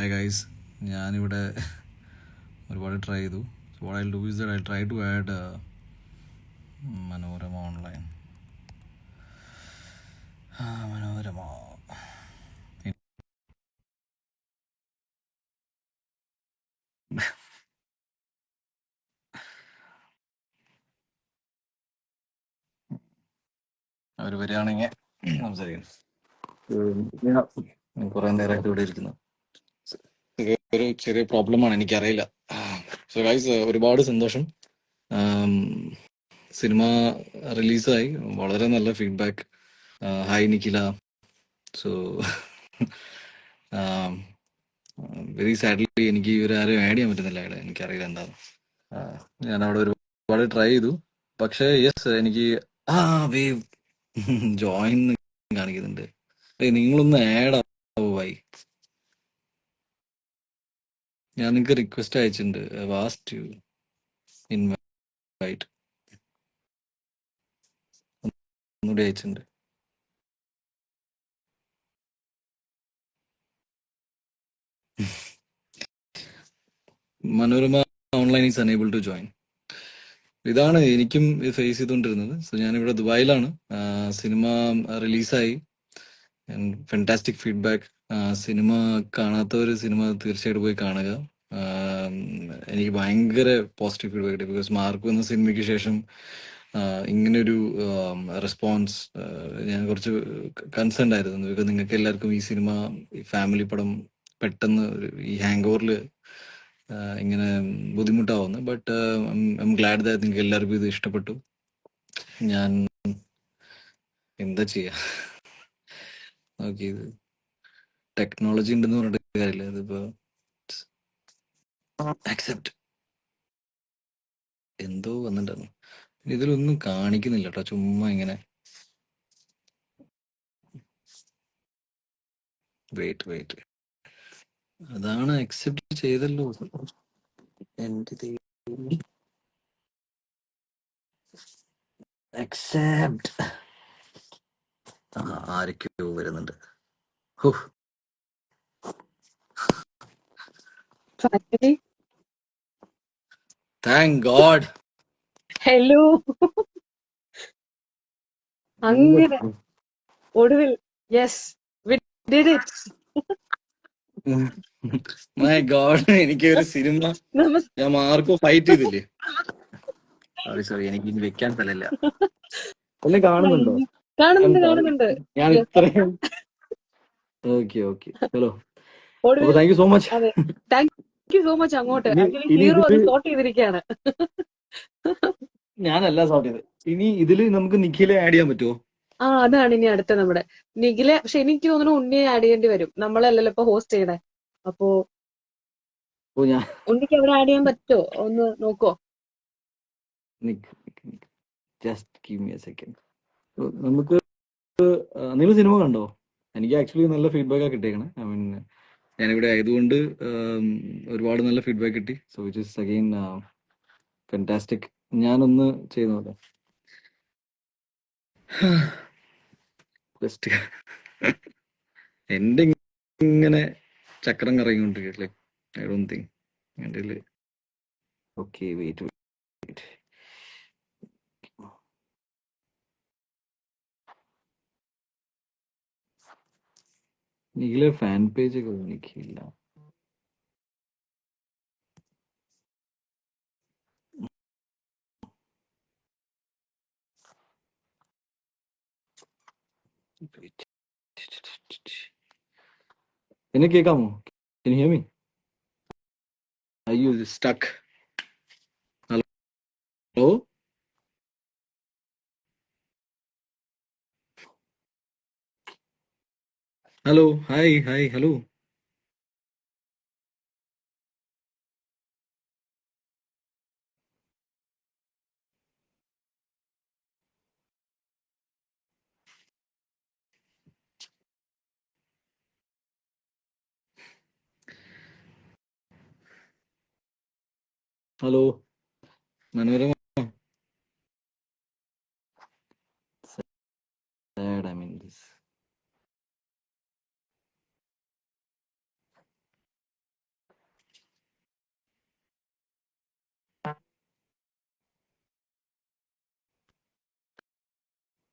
Hi guys ഞാനിവിടെ ഒരുപാട് try ചെയ്തു. So what I do is I try to add Manorama online Manorama അവർ വരികയാണെങ്കിൽ സംസാരിക്കുന്നു കുറെ നേരമായിട്ട് ഇവിടെ ഇരിക്കുന്നു. ഒരു ചെറിയ പ്രോബ്ലമാണ് എനിക്കറിയില്ല. സോ ഗൈസ് ഒരുപാട് സന്തോഷം. സിനിമ റിലീസായി. വളരെ നല്ല feedback hi Nikhila. So very sadly എനിക്ക് ഇവരെ ആരും ആഡ് ചെയ്യാൻ പറ്റുന്നില്ല ഇവിടെ. എനിക്കറിയില്ല എന്താണ് ഞാൻ അവിടെ ഒരുപാട് ട്രൈ ചെയ്തു. പക്ഷേ യെസ് എനിക്ക് ആ വേവ് ജോയിൻ കാണിക്കുന്നുണ്ട്. നിങ്ങളൊന്ന് ആഡ് ആവുമായി ഞാൻ നിങ്ങൾക്ക് റിക്വസ്റ്റ് അയച്ചിട്ടുണ്ട്. വാസ്റ്റ് യു ഇൻവൈറ്റ് അയച്ചിട്ടുണ്ട്. Manorama online is unable to join ഇതാണ് എനിക്കും ഫേസ് ചെയ്തുകൊണ്ടിരുന്നത്. സോ ഞാനിവിടെ ദുബായിലാണ്. സിനിമ റിലീസായി ഫെന്റാസ്റ്റിക് ഫീഡ്ബാക്ക് സിനിമ കാണാത്തവർ സിനിമ തീർച്ചയായിട്ടും പോയി കാണുക. എനിക്ക് ഭയങ്കര പോസിറ്റീവ് ഫീഡ്ബാക്ക് കിട്ടി. ബിക്കോസ് മാർക്ക് വന്ന സിനിമയ്ക്ക് ശേഷം ഇങ്ങനൊരു റെസ്പോൺസ് ഞാൻ കുറച്ച് കൺസേൺ ആയിരുന്നു. ബിക്കോസ് നിങ്ങൾക്ക് എല്ലാവർക്കും ഈ സിനിമ ഈ ഫാമിലി പടം പെട്ടെന്ന് ഈ ഹാങ് ഓവറിൽ ഇങ്ങനെ ബുദ്ധിമുട്ടാവുന്നു. But I'm glad that നിങ്ങൾക്ക് എല്ലാവർക്കും ഇത് ഇഷ്ടപ്പെട്ടു. ഞാൻ എന്താ ചെയ്യാ? ഓക്കെ ഇത് ടെക്നോളജി ഉണ്ടെന്ന് പറഞ്ഞിട്ട് കാര്യമില്ല. അതിപ്പോ അക്സെപ്റ്റ് എന്തോ വന്നിട്ടുണ്ടായിരുന്നു. ഇതിലൊന്നും കാണിക്കുന്നില്ല കേട്ടോ. ചുമ്മാ ഇങ്ങനെ. വെയിറ്റ് വെയിറ്റ് അതാണ് അക്സെപ്റ്റ് ചെയ്തല്ലോ. എന്റെ അക്സെപ്റ്റ് ആരൊക്കെയോ വരുന്നുണ്ട്. ഹോ. താങ്ക് ഗോഡ് ഹലോ അങ്ങനെ. ഒടുവിൽ yes did it my God എനിക്ക് ഒരു സിനിമ ഞാൻ മാർക്കോ ഫൈറ്റ് ചെയ്തില്ലേ? സോറി സോറി എനിക്ക് ഇനി വെക്കാൻ സ്ഥലമില്ല. എന്നെ കാണുന്നുണ്ടോ? കാണുന്നുണ്ട് കാണുന്നുണ്ട്. ഞാൻ ഇത്രയും okay okay hello thank you so much thank you so much അങ്ങോട്ട്. ഹീറോ അത് സോർട്ട് ചെയ്തിരിക്കുകയാണ്. ഞാനല്ല സോർട്ട് ചെയ്ത് ഇനി ഇതിൽ നമുക്ക് നിഖിലെ ആഡ് ചെയ്യാൻ പറ്റുമോ ആ അതാണ് ഇനി അടുത്ത നമ്മുടെ. നിഖിലെ പക്ഷെ എനിക്ക് തോന്നുന്നു ഉണ്ണിയെ ആഡ് ചെയ്യേണ്ടി വരും. നമ്മളല്ലല്ലോ ഇപ്പൊ ഹോസ്റ്റ് ചെയ്യണേ. അപ്പോ ഉണ്ണിക്ക് അവിടെ ആഡ് ചെയ്യാൻ പറ്റുമോ ഒന്ന് നോക്കോ. Just give me a second നമുക്ക് നിങ്ങൾ സിനിമ കണ്ടോ? എനിക്ക് ആക്ച്വലി നല്ല ഫീഡ്ബാക്ക് ആ കിട്ടിയേക്കണേ. ഐ മീൻ ഞാനിവിടെ ആയതുകൊണ്ട് ഒരുപാട് നല്ല ഫീഡ്ബാക്ക് കിട്ടി. So which is again fantastic ഞാനൊന്ന് ചെയ്ത് നോക്കാം. എന്റെ ഇങ്ങനെ ചക്രം കറങ്ങിക്കൊണ്ടിരിക്കല്ലേ ഐ ഡോണ്ട് തിങ്ക് എന്റെ ഓക്കെ വെയിറ്റ് നിഖിലെ ഫാൻ പേജ് ഒക്കെ എനിക്കില്ല എന്നെ കേൾക്കാമോ Can you hear me? Are you Hello, hi, hi, hello. Hello, Manorama said, I mean.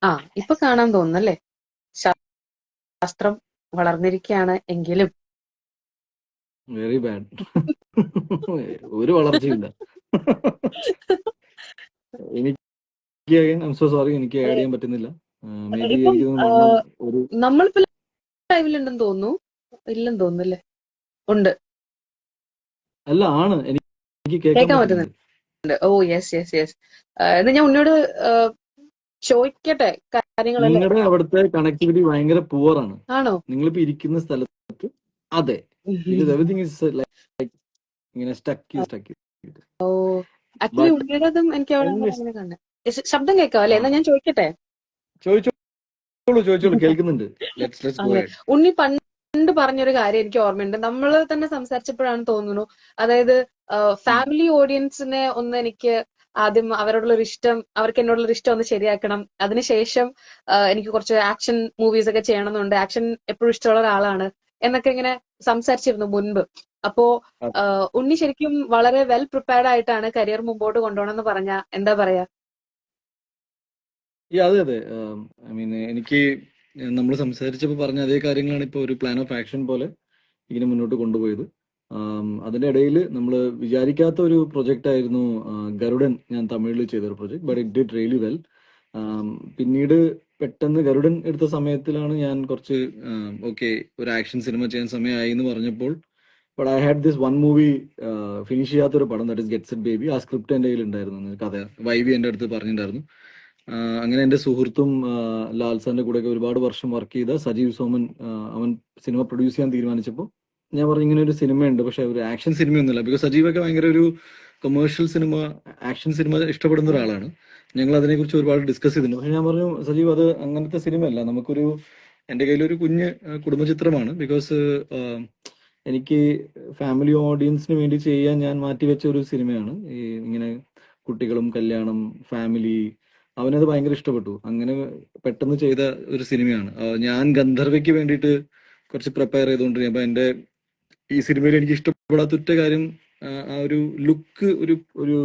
ആ ഇപ്പൊ കാണാൻ തോന്നുന്നല്ലേ? ശാസ്ത്രം വളർന്നിരിക്കുകയാണ് എങ്കിലും. വെരി ബാഡ് ഒരു വളർച്ചയില്ല എനിക്ക് ഐ സോ സോറി എനിക്ക് ആഡ് ചെയ്യാൻ പറ്റുന്നില്ല. നമ്മളിപ്പോ ലൈവിലുണ്ടെന്ന് തോന്നുന്നു. ഇല്ലെന്ന് തോന്നുന്നല്ലേ ഉണ്ട്. അല്ല ആണ്. എനിക്ക് കേൾക്കാൻ പറ്റുന്നുണ്ട് ഓ യെസ് യെസ് യെസ് എന്നാ ഞാൻ ഉന്നോട് ചോദിക്കട്ടെ കാര്യങ്ങളല്ലേ? നിങ്ങളുടെ അവിടുത്തെ കണക്ടിവിറ്റി ഭയങ്കര പുവർ ആണ്. ആണോ? നിങ്ങളിപ്പോ ഇരിക്കുന്ന സ്ഥലത്ത് അതെ. എവറിങ് ഇസ് ലൈക്ക് ഇങ്ങനെ സ്റ്റക്ക് സ്റ്റക്ക് ഓ. ആക്ച്വലി ഉണ്ണിയുടേതും എനിക്ക് അവിടെ കണ്ടേ. ശബ്ദം കേൾക്കാം അല്ലേ? എന്നാ ഞാൻ ചോദിക്കട്ടെ? ചോദിച്ചോളൂ ചോദിച്ചോളൂ. കേൾക്കുന്നുണ്ട്. ഉണ്ണി പണ്ട് പറഞ്ഞൊരു കാര്യം എനിക്ക് ഓർമ്മയുണ്ട്. നമ്മൾ തന്നെ സംസാരിച്ചപ്പോഴാണ് തോന്നുന്നു. അതായത് ഫാമിലി ഓഡിയൻസിനെ ഒന്ന് എനിക്ക് ആദ്യം അവരോടുള്ള ഇഷ്ടം അവർക്ക് എന്നോടുള്ള ഇഷ്ടം ഒന്ന് ശരിയാക്കണം. അതിനുശേഷം എനിക്ക് കുറച്ച് ആക്ഷൻ മൂവീസ് ഒക്കെ ചെയ്യണമെന്നുണ്ട്. ആക്ഷൻ എപ്പോഴും ഇഷ്ടമുള്ള ഒരാളാണ് എന്നൊക്കെ ഇങ്ങനെ സംസാരിച്ചിരുന്നു മുൻപ്. അപ്പോ ഉണ്ണി ശരിക്കും വളരെ വെൽ പ്രിപ്പയർഡ് ആയിട്ടാണ് കരിയർ മുമ്പോട്ട് കൊണ്ടുപോകണമെന്ന് പറഞ്ഞ എന്താ പറയാ? അതെ അതെ. ഐ മീൻ എനിക്ക് നമ്മൾ സംസാരിച്ചപ്പോൾ പറഞ്ഞ അതേ കാര്യങ്ങളാണ് ഇപ്പോൾ ഒരു പ്ലാൻ ഓഫ് ആക്ഷൻ പോലെ ഇങ്ങനെ മുന്നോട്ട് കൊണ്ടുപോയത്. അതിന്റെ ഇടയിൽ നമ്മൾ വിചാരിക്കാത്ത ഒരു പ്രൊജക്റ്റ് ആയിരുന്നു ഗരുഡൻ. ഞാൻ തമിഴിൽ ചെയ്ത ഒരു project but it did really well പിന്നീട് പെട്ടെന്ന് ഗരുഡൻ എടുത്ത സമയത്തിലാണ് ഞാൻ കുറച്ച് ഓക്കെ ഒരു ആക്ഷൻ സിനിമ ചെയ്യാൻ സമയമായി എന്ന് പറഞ്ഞപ്പോൾ but I had this one movie finish ചെയ്യാത്ത ഒരു പടം that is Get Set Baby ആ സ്ക്രിപ്റ്റ് എന്റെ കയ്യിലുണ്ടായിരുന്നു കഥ. വൈവി എന്റെ അടുത്ത് പറഞ്ഞിട്ടുണ്ടായിരുന്നു. അങ്ങനെ എന്റെ സുഹൃത്തും ലാൽ സാറിന്റെ കൂടെയൊക്കെ ഒരുപാട് വർഷം വർക്ക് ചെയ്ത സജീവ് സോമൻ അവൻ സിനിമ പ്രൊഡ്യൂസ് ചെയ്യാൻ തീരുമാനിച്ചപ്പോൾ ഞാൻ പറഞ്ഞു ഇങ്ങനെ ഒരു സിനിമയുണ്ട് പക്ഷെ ഒരു ആക്ഷൻ സിനിമയൊന്നുമില്ല. ബിക്കോസ് സജീവൊക്കെ ഭയങ്കര ഒരു കൊമേഴ്ഷ്യൽ സിനിമ ആക്ഷൻ സിനിമ ഇഷ്ടപ്പെടുന്ന ഒരാളാണ്. ഞങ്ങൾ അതിനെക്കുറിച്ച് ഒരുപാട് ഡിസ്കസ് ചെയ്തിട്ടുണ്ട്. പക്ഷെ ഞാൻ പറഞ്ഞു സജീവ് അത് അങ്ങനത്തെ സിനിമയല്ല. നമുക്കൊരു എന്റെ കയ്യിലൊരു കുഞ്ഞ് കുടുംബചിത്രമാണ്. ബിക്കോസ് എനിക്ക് ഫാമിലി ഓഡിയൻസിന് വേണ്ടി ചെയ്യാൻ ഞാൻ മാറ്റിവെച്ച ഒരു സിനിമയാണ്. ഈ ഇങ്ങനെ കുട്ടികളും കല്യാണം ഫാമിലി അവനത് ഭയങ്കര ഇഷ്ടപ്പെട്ടു. അങ്ങനെ പെട്ടെന്ന് ചെയ്ത ഒരു സിനിമയാണ്. ഞാൻ ഗന്ധർവയ്ക്ക് വേണ്ടിയിട്ട് കുറച്ച് പ്രിപ്പയർ ചെയ്തുകൊണ്ടിരിക്കും അപ്പൊ എന്റെ ഈ സിനിമയിൽ എനിക്ക് ഇഷ്ടപ്പെടാത്തൊറ്റ കാര്യം ആ, ഒരു ലുക്ക് ഒരു ഒരു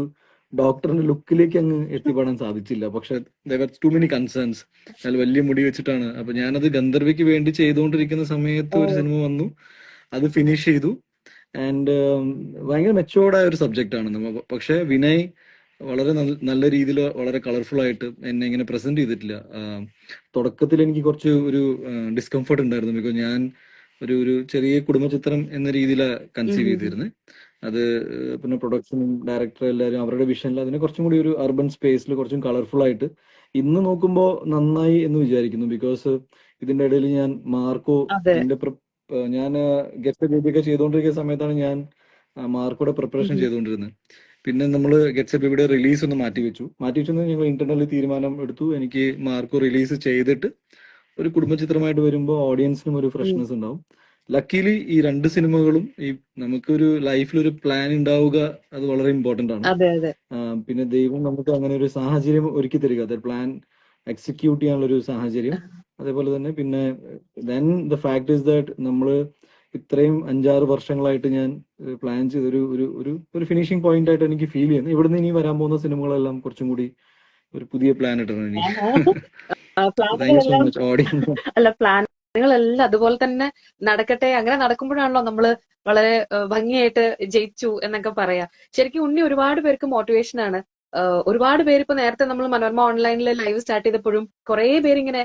ഡോക്ടറിന്റെ ലുക്കിലേക്ക് അങ്ങ് എത്തിപ്പെടാൻ സാധിച്ചില്ല. പക്ഷെ ദർ ടു മെനി കൺസേൺസ് അയാൾ വലിയ മുടി വെച്ചിട്ടാണ്. അപ്പൊ ഞാനത് ഗന്ധർവയ്ക്ക് വേണ്ടി ചെയ്തുകൊണ്ടിരിക്കുന്ന സമയത്ത് ഒരു സിനിമ വന്നു. അത് ഫിനിഷ് ചെയ്തു. ആൻഡ് ഭയങ്കര മെച്ചോർഡായ ഒരു സബ്ജക്റ്റ് ആണ്. നമ്മ പക്ഷെ വിനയ് വളരെ നല്ല നല്ല രീതിയിൽ വളരെ കളർഫുൾ ആയിട്ട് എന്നെ ഇങ്ങനെ പ്രസന്റ് ചെയ്തിട്ടില്ല. തുടക്കത്തിൽ എനിക്ക് കുറച്ച് ഒരു ഡിസ്കംഫർട്ട് ഉണ്ടായിരുന്നു. ബിക്കോസ് ഞാൻ ഒരു ഒരു ചെറിയ കുടുംബചിത്രം എന്ന രീതിയിലാണ് കൺസീവ് ചെയ്തിരുന്നത് അത് പിന്നെ പ്രൊഡക്ഷനും ഡയറക്ടർ എല്ലാവരും അവരുടെ വിഷനിൽ അതിനെ കുറച്ചും കൂടി ഒരു അർബൻ സ്പേസിൽ കുറച്ചും കളർഫുൾ ആയിട്ട് ഇന്ന് നോക്കുമ്പോൾ നന്നായി എന്ന് വിചാരിക്കുന്നു. ബിക്കോസ് ഇതിന്റെ ഇടയിൽ ഞാൻ മാർക്കോ. എന്റെ ഞാൻ ഗെറ്റ് ബേബിയൊക്കെ ചെയ്തുകൊണ്ടിരിക്കുന്ന സമയത്താണ് ഞാൻ മാർക്കോടെ പ്രിപ്പറേഷൻ ചെയ്തുകൊണ്ടിരുന്നത് പിന്നെ നമ്മൾ ഗെറ്റ്സ് ബേബിയുടെ റിലീസ് ഒന്ന് മാറ്റി വെച്ചു മാറ്റി വെച്ചു ഞങ്ങൾ ഇന്റർണലി തീരുമാനം എടുത്തു. എനിക്ക് മാർക്കോ റിലീസ് ചെയ്തിട്ട് ഒരു കുടുംബ ചിത്രമായിട്ട് വരുമ്പോൾ ഓഡിയൻസിനും ഒരു ഫ്രഷ്നെസ് ഉണ്ടാവും. ലക്കിലി ഈ രണ്ട് സിനിമകളും ഈ നമുക്കൊരു ലൈഫിൽ ഒരു പ്ലാൻ ഉണ്ടാവുക അത് വളരെ ഇമ്പോർട്ടന്റ് ആണ്. പിന്നെ ദൈവം നമുക്ക് അങ്ങനെ ഒരു സാഹചര്യം ഒരുക്കി തരിക. അത് പ്ലാൻ എക്സിക്യൂട്ട് ചെയ്യാനുള്ള ഒരു സാഹചര്യം. അതേപോലെ തന്നെ പിന്നെ then the fact is that നമ്മൾ ഇത്രയും അഞ്ചാറ് വർഷങ്ങളായിട്ട് ഞാൻ പ്ലാൻ ചെയ്തൊരു ഒരു ഒരു ഒരു ഫിനിഷിംഗ് പോയിന്റ് ആയിട്ട് എനിക്ക് ഫീൽ ചെയ്യുന്നു. ഇവിടുന്ന് ഇനി വരാൻ പോകുന്ന സിനിമകളെല്ലാം കുറച്ചും കൂടി ഒരു പുതിയ പ്ലാൻ ഇട്ടാണ് ഇനി. അല്ല പ്ലാനുകളെല്ലാം അതുപോലെ തന്നെ നടക്കട്ടെ. അങ്ങനെ നടക്കുമ്പോഴാണല്ലോ നമ്മൾ വളരെ ഭംഗിയായിട്ട് ജയിച്ചു എന്നൊക്കെ പറയാ. ശരിക്കും ഉണ്ണി ഒരുപാട് പേർക്ക് മോട്ടിവേഷൻ ആണ്. ഒരുപാട് പേര് ഇപ്പൊ നേരത്തെ നമ്മൾ മനോരമ ഓൺലൈനിൽ ലൈവ് സ്റ്റാർട്ട് ചെയ്തപ്പോഴും കുറെ പേരിങ്ങനെ